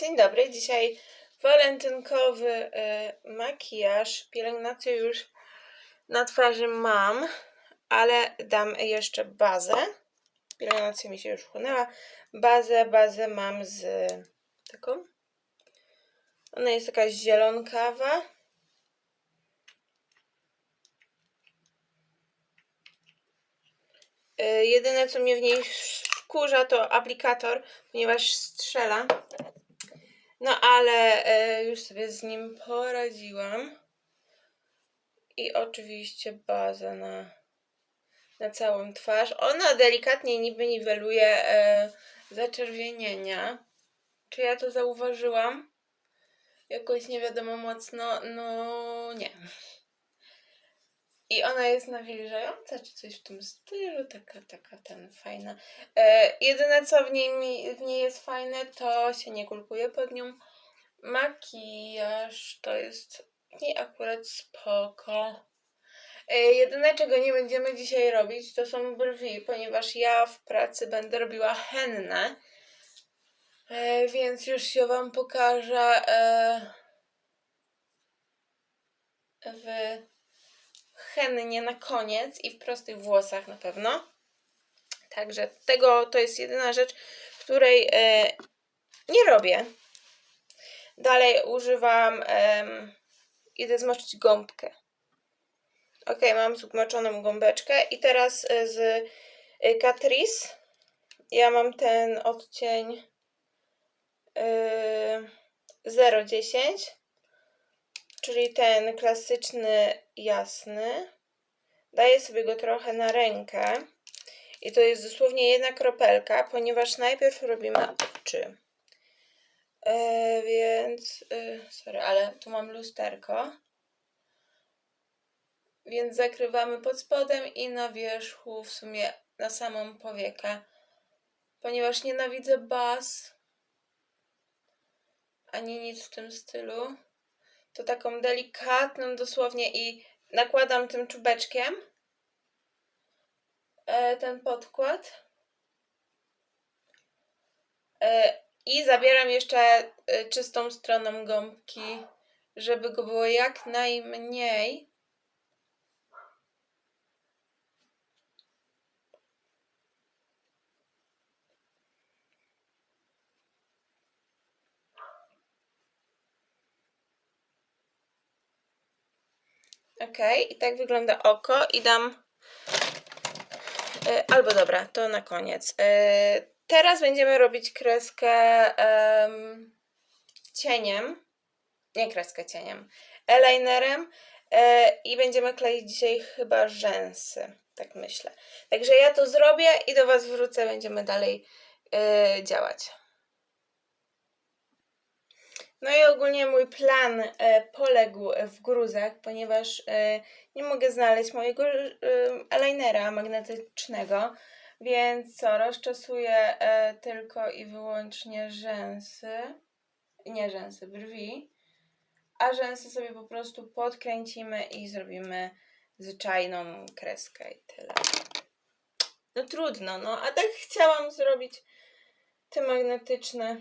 Dzień dobry, dzisiaj walentynkowy y, makijaż. Pielęgnację już na twarzy mam, ale dam jeszcze bazę. Pielęgnacja mi się już chłonęła. Bazę, bazę mam z taką. Ona jest jakaś zielonkawa. Y, Jedyne co mnie w niej wkurza to aplikator, ponieważ strzela. No ale e, już sobie z nim poradziłam. I oczywiście bazę na, na całą twarz. Ona delikatnie niby niweluje e, zaczerwienienia. Czy ja to zauważyłam? Jakoś nie wiadomo mocno. No nie. I ona jest nawilżająca, czy coś w tym stylu, taka, taka ten fajna. E, jedyne co w niej, mi, w niej jest fajne, to się nie kulkuje pod nią. Makijaż to jest nie akurat spoko. E, jedyne czego nie będziemy dzisiaj robić, to są brwi, ponieważ ja w pracy będę robiła hennę. E, więc już się wam pokażę e, w hennie na koniec i w prostych włosach na pewno. Także tego to jest jedyna rzecz, której e, nie robię. Dalej używam, em, idę zmoczyć gąbkę. Ok, mam zmoczoną gąbeczkę i teraz e, z e, Catrice ja mam ten odcień e, 010 czyli ten klasyczny jasny. Daję sobie go trochę na rękę. I to jest dosłownie jedna kropelka, ponieważ najpierw robimy oczy. E, więc, e, sorry, ale tu mam lusterko. Więc zakrywamy pod spodem i na wierzchu, w sumie na samą powiekę. Ponieważ nienawidzę baz, ani nic w tym stylu to taką delikatną dosłownie i nakładam tym czubeczkiem e, ten podkład e, i zabieram jeszcze e, czystą stroną gąbki, żeby go było jak najmniej. Ok, i tak wygląda oko i dam. E, albo dobra, to na koniec. E, teraz będziemy robić kreskę em, cieniem. Nie kreskę cieniem. Eyelinerem. E, I będziemy kleić dzisiaj chyba rzęsy. Tak myślę. Także ja to zrobię i do Was wrócę. Będziemy dalej działać. No i ogólnie mój plan e, poległ w gruzach, ponieważ e, nie mogę znaleźć mojego e, magnetycznego, więc co, rozczesuję e, tylko i wyłącznie rzęsy, nie rzęsy, brwi, a rzęsy sobie po prostu podkręcimy i zrobimy zwyczajną kreskę i tyle. No trudno, no, a tak chciałam zrobić te magnetyczne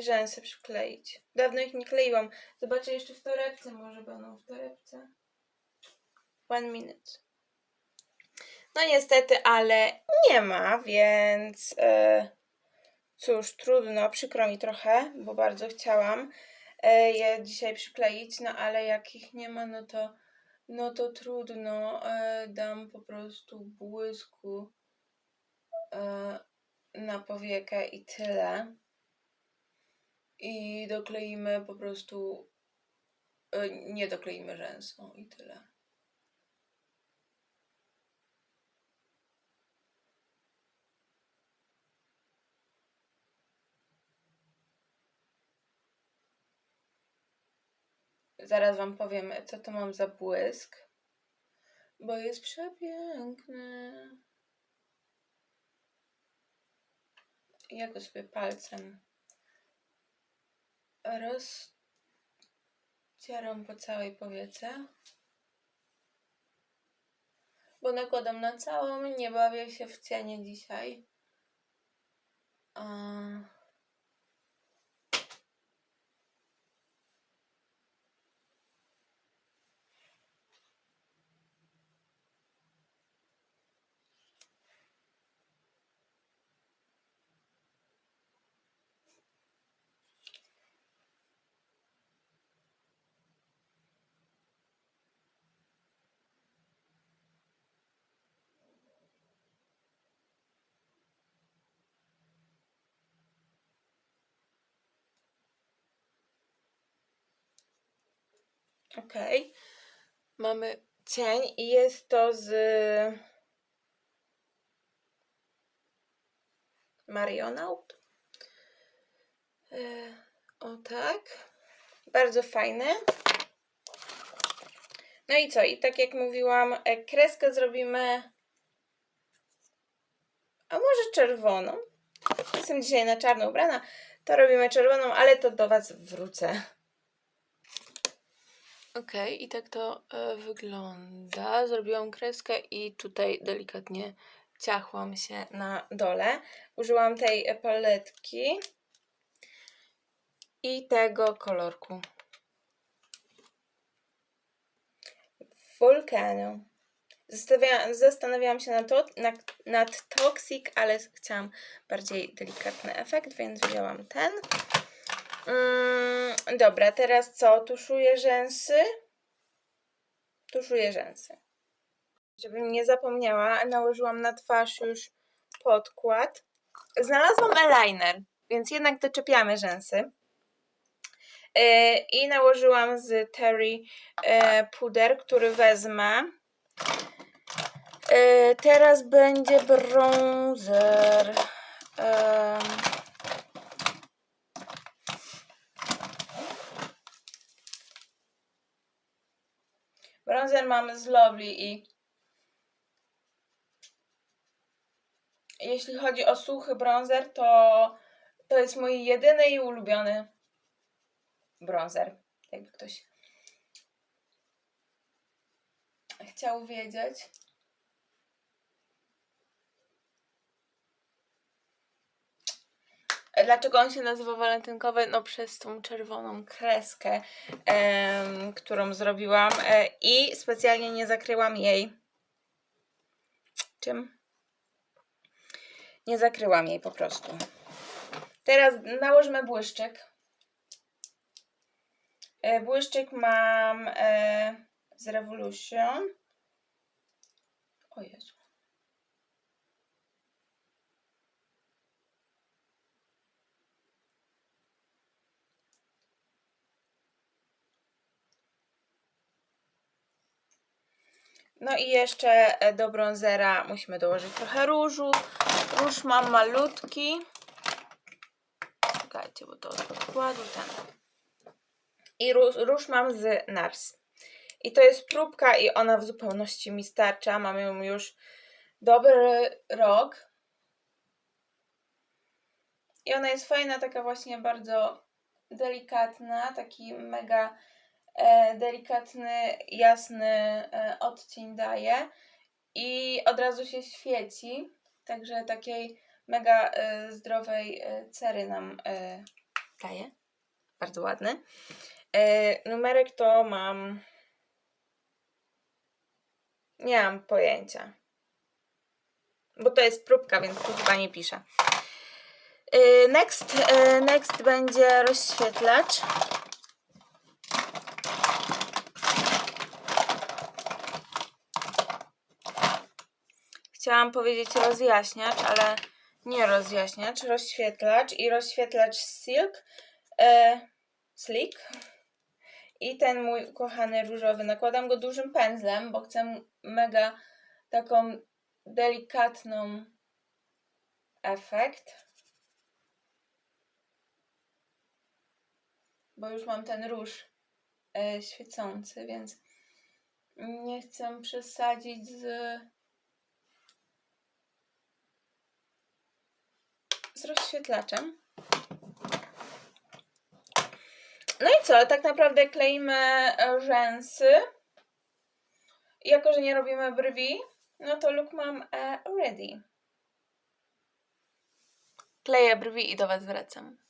rzęsy przykleić. Dawno ich nie kleiłam. Zobaczę jeszcze w torebce, może będą w torebce. One minute. No niestety, ale nie ma, więc e, cóż, trudno, przykro mi trochę, bo bardzo chciałam e, je dzisiaj przykleić, no ale jak ich nie ma, no to no to trudno. E, dam po prostu błysku e, na powiekę i tyle i dokleimy po prostu, e, nie dokleimy rzęsą i tyle. Zaraz Wam powiem, co to mam za błysk, bo jest przepiękny. Ja go sobie palcem rozcieram po całej powiece. Bo nakładam na całą, nie bawię się w cienie dzisiaj. A... Ok. Mamy cień i jest to z Marionaut. E, O tak. Bardzo fajne. No i co? I tak jak mówiłam, e, kreskę zrobimy. A może czerwoną? Jestem dzisiaj na czarno ubrana. To robimy czerwoną, ale to do Was wrócę. Okej, i tak to e, wygląda. Zrobiłam kreskę i tutaj delikatnie ciachłam się na dole. Użyłam tej paletki i tego kolorku. Volcano. Zastanawiałam, zastanawiałam się nad, to, nad, nad Toxic, ale chciałam bardziej delikatny efekt, więc wzięłam ten. Mm, dobra, teraz co? Tuszuję rzęsy. Tuszuję rzęsy. Żebym nie zapomniała, nałożyłam na twarz już podkład. Znalazłam eyeliner, więc jednak doczepiamy rzęsy. Yy, I nałożyłam z Terry yy, puder, który wezmę. Yy, teraz będzie bronzer. Bronzer mam z Lovely i jeśli chodzi o suchy bronzer, to to jest mój jedyny i ulubiony bronzer. Jakby ktoś chciał wiedzieć. Dlaczego on się nazywa walentynkowy? No przez tą czerwoną kreskę, którą zrobiłam e, i specjalnie nie zakryłam jej. Czym? Nie zakryłam jej po prostu. Teraz nałożmy błyszczyk. E, Błyszczyk mam e, z Revolution. O Jezu. No i jeszcze e, do bronzera musimy dołożyć trochę różu. Róż mam malutki. Czekajcie, bo to od ten. I róż, róż mam z NARS. I to jest próbka i ona w zupełności mi starcza. Mam ją już dobry rok. I ona jest fajna, taka właśnie bardzo delikatna, taki mega delikatny, jasny e, odcień daje i od razu się świeci, także takiej mega e, zdrowej e, cery nam e, daje. Bardzo ładny. E, numerek to mam. Nie mam pojęcia. Bo to jest próbka, więc tu chyba nie piszę. E, Next, e, next będzie rozświetlacz. Chciałam powiedzieć rozjaśniacz, ale nie rozjaśniacz, rozświetlacz i rozświetlacz Silk, e, Slick. I ten mój kochany różowy. Nakładam go dużym pędzlem, bo chcę mega taką delikatną efekt. Bo już mam ten róż e, świecący, więc nie chcę przesadzić z rozświetlaczem. No i co? Tak naprawdę kleimy e, rzęsy. Jako, że nie robimy brwi, no to look mam e, ready. Kleję brwi i do Was wracam.